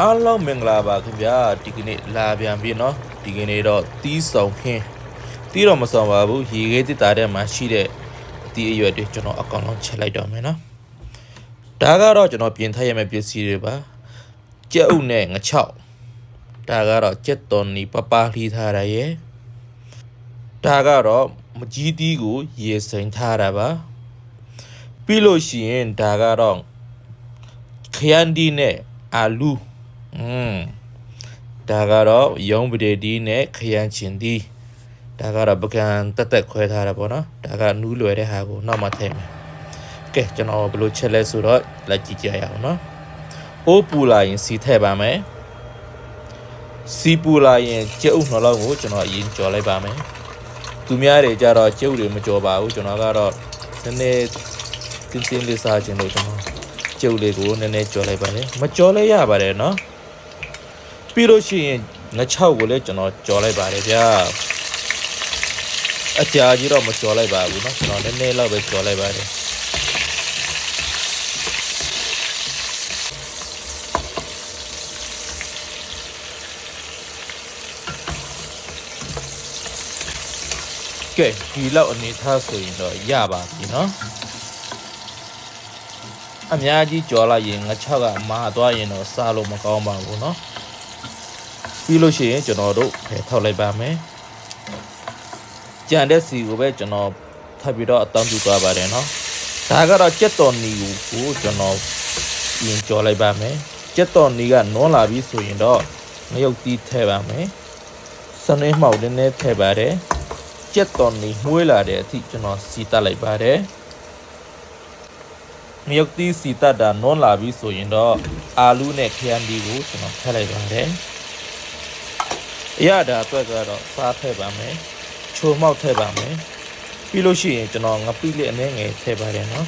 အားလုံးမင်္ဂလာပါခင်ဗျာဒီကနေ့လာပြန်ပြီเนาะဒီကနေ့တော့တီးဆောင်ခင်းတီးတော့မဆောင်ပါဘူးရေခဲတစ်တာထဲမှာရှိတဲ့အတီးအရွက်တွေကျွန်တော်အကောင်လုံးချက်လိုက်တော့မယ်เนาะဒါကတော့ကျွန်တော်ပြင်ထားရမယ့်ပစ္စည်းတွေပါကြက်ဥနဲ့ငချောက်ဒါကတော့ကြက်တော်နီပပလှီးထားရရဲ့ဒါကတော့မကြီးတီးကိုရေစိမ်ထားတာပါပြီးလို့ရှိရင်ဒါကတော့ခရမ်းဒီနဲ့အာလူး อืมဒါကတော့ရုံးပဒေဒီနဲ့ခရမ်းချင်ဒီဒါကတော့ပကံတက်တက်ခွဲထားတာပေါ့နော်ဒါကနူးလွယ်တဲ့ဟာကိုနောက်မှထည့်မယ်ကဲကျွန်တော်ဘယ်လိုချက်လဲဆိုတော့လက်ကြည့်ကြရအောင်နော်အိုးပူလာရင်စီထည့်ပါမယ်စီပူလာရင်ကျုပ်နှလုံးကိုကျွန်တော်အရင်ကြော်လိုက်ပါမယ်သူများတွေကြတော့ကျုပ်တွေမကြော်ပါဘူးကျွန်တော်ကတော့နည်းနည်းတင်းတင်းလေးစားခြင်းလို့ကျွန်တော်ကျုပ်လေးကိုနည်းနည်းကြော်လိုက်ပါတယ်မကြော်လဲရပါတယ်နော် ပြီးလို့ရှိရင်ငချောက်ကိုလည်းကျွန်တော်ကြော်လိုက်ပါတယ်ဗျာအကြာကြီးတော့မကြော်လိုက်ပါဘူးเนาะကျွန်တော်နည်းနည်းလောက်ပဲကြော်လိုက်ပါတယ်ကဲဒီလောက်အနေထားဆိုရင်တော့ရပါပြီเนาะအများကြီးကြော်လိုက်ရင်ငချောက်ကမာသွားရင်တော့စားလို့မကောင်းပါဘူးเนาะ ပြီးလို့ရှိရင်ကျွန်တော်တို့ဖယ်ထောက်လိုက်ပါမယ်ကြံတဲ့စီကိုပဲကျွန်တော်ထပ်ပြီးတော့အသုံးပြုသွားပါတယ်နော်ဒါကတော့ကြက်တော်နီကိုကျွန်တော်ပြင်ကြော်လိုက်ပါမယ်ကြက်တော်နီကနွမ်းလာပြီဆိုရင်တော့ငရုတ်တီးထည့်ပါမယ်စနေမှောက်နည်းနည်းထည့်ပါတယ်ကြက်တော်နီမှွေးလာတဲ့အထိကျွန်တော်စီတက်လိုက်ပါတယ်ငရုတ်တီးစီတက်တာနွမ်းလာပြီဆိုရင်တော့အာလူးနဲ့ခရမ်းဒီကိုကျွန်တော်ထည့်လိုက်ပါတယ် အရဒါအတွက်ကတော့စားထည့်ပါမယ်ချိုမောက်ထည့်ပါမယ်ပြီးလို့ရှိရင်ကျွန်တော်ငပိလေးအနည်းငယ်ထည့်ပါတယ်နော်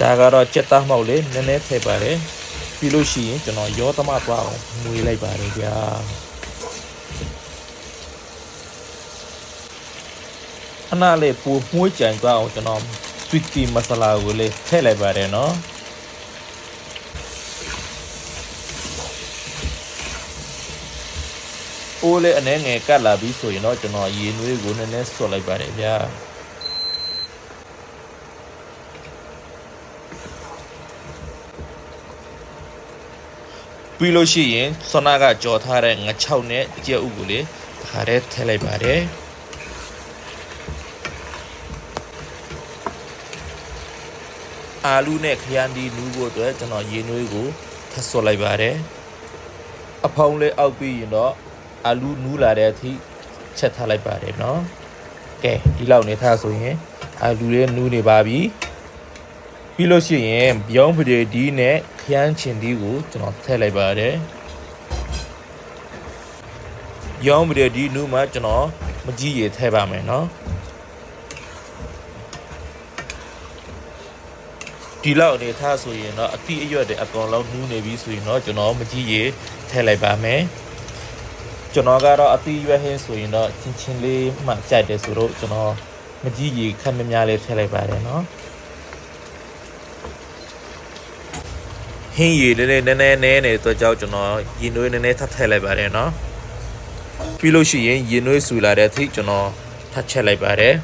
ဒါကတော့ကြက်သားမောက်လေးနည်းနည်းထည့်ပါတယ်ပြီးလို့ရှိရင်ကျွန်တော်ရောသမသွားအောင်မွေးလိုက်ပါတယ်ဗျာခဏလေးပူမှုကြံသွားအောင်ကျွန်တော် sweetie masala ကိုလေးထည့်လိုက်ပါတယ်နော် အိုးလေးအနှဲငယ်ကတ်လာပြီဆိုရင်တော့ကျွန်တော်ရေနွေးကိုနည်းနည်းဆွတ်လိုက်ပါတယ်ဗျာပြီးလို့ရှိရင်ဆွနာကကြော်ထားတဲ့ငချောက်နဲ့ကြက်ဥကိုလေခါရဲထည့်လိုက်ပါတယ်အာလူနဲ့ခရမ်းဒီနူးဖို့အတွက်ကျွန်တော်ရေနွေးကိုထပ်ဆွတ်လိုက်ပါတယ်အဖုံးလေးအောက်ပြီးရင်တော့ အာလူနူးလာတဲ့အထိချက်ထားလိုက်ပါတယ်เนาะကဲဒီလောက်နေထားဆိုရင်အာလူလေးနူးနေပါပြီပြီးလို့ရှိရင်ပြောင်းပဒေဒီနဲ့ခရမ်းချင်ဒီကိုကျွန်တော်ထည့်လိုက်ပါတယ်ရောင်းပဒေဒီနူးမှာကျွန်တော်မကြီးရေထည့်ပါမယ်เนาะဒီလောက်အနေထားဆိုရင်တော့အတိအရွက်တွေအကောင်လုံးနူးနေပြီဆိုရင်တော့ကျွန်တော်မကြီးရေထည့်လိုက်ပါမယ် ကျွန်တော်ကတော့အသီးရွက်ဟင်းဆိုရင်တော့ချင်းချင်းလေးမှကြိုက်တယ်ဆိုတော့ကျွန်တော်မကြီးကြီးခက်မများလေးထည့်လိုက်ပါတယ်နော်ဟင်းရည်လေးလေးနည်းနည်းနည်းနေတော့ကြောက်ကျွန်တော်ရင်နွေးနည်းနည်းထပ်ထည့်လိုက်ပါတယ်နော်ပြီးလို့ရှိရင်ရင်နွေးဆူလာတဲ့အထိကျွန်တော်ထပ်ချက်လိုက်ပါတယ်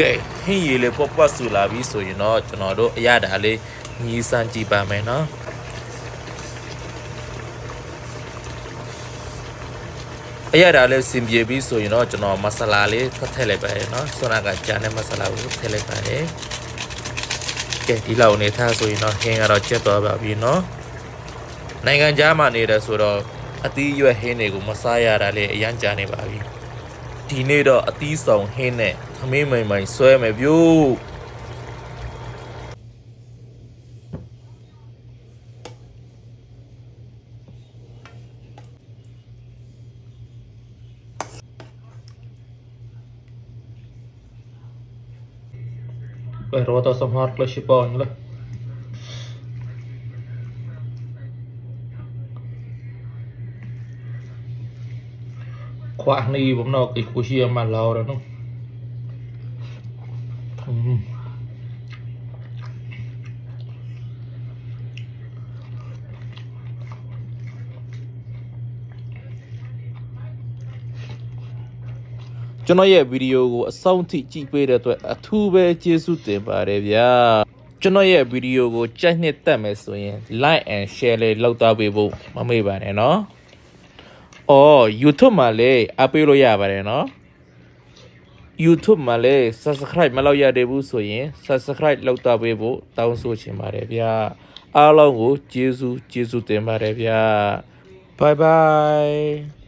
ကဲဟင်းရည်လေးပေါ့ပေါ့ဆူလာပြီဆိုရင်တော့ကျွန်တော်တို့အရသာလေး ညီစမ်းကြည့်ပါမယ်နော်အရဒါလေးစင်ပြေပြီဆိုရင်တော့ကျွန်တော်မဆလာလေးထပ်ထည့်လိုက်ပါတယ်နော်ဆွမ်းနာကကြာတဲ့မဆလာကိုထည့်လိုက်ပါတယ်ကဲဒီလောက်နေထားဆိုရင်တော့ဟင်းကတော့ချက်သွားပါပြီနော်နိုင်ငံခြားမှာနေတယ်ဆိုတော့အသီးရွက်ဟင်းတွေကိုမစားရတာလေအရန်ကြာနေပါပြီဒီနေ့တော့အသီးဆောင်ဟင်းနဲ့သမင်းမိန်မိန်ဆွဲမယ် เลยรอตัวสมฮอตเลยชิปอนเลยขวานี่ผมนอกอีกกูเชียมาเราแล้วนุ่ม ကျွန်တော်ရဲ့ဗီဒီယိုကိုအဆုံးထိကြည့်ပေးတဲ့အတွက်အထူးပဲကျေးဇူးတင်ပါတယ်ဗျာကျွန်တော်ရဲ့ဗီဒီယိုကိုကြိုက်နှစ်သက်မယ်ဆိုရင် like and share လေးလုပ်သားပေးဖို့မမေ့ပါနဲ့နော်။အော် YouTube မှာလည်းအပေးလို့ရပါတယ်နော်။ YouTube မှာလည်း Subscribe မလုပ်ရသေးဘူးဆိုရင် Subscribe လုပ်သားပေးဖို့တောင်းဆိုချင်ပါတယ်ဗျာ။အားလုံးကိုကျေးဇူးကျေးဇူးတင်ပါတယ်ဗျာ။ Bye bye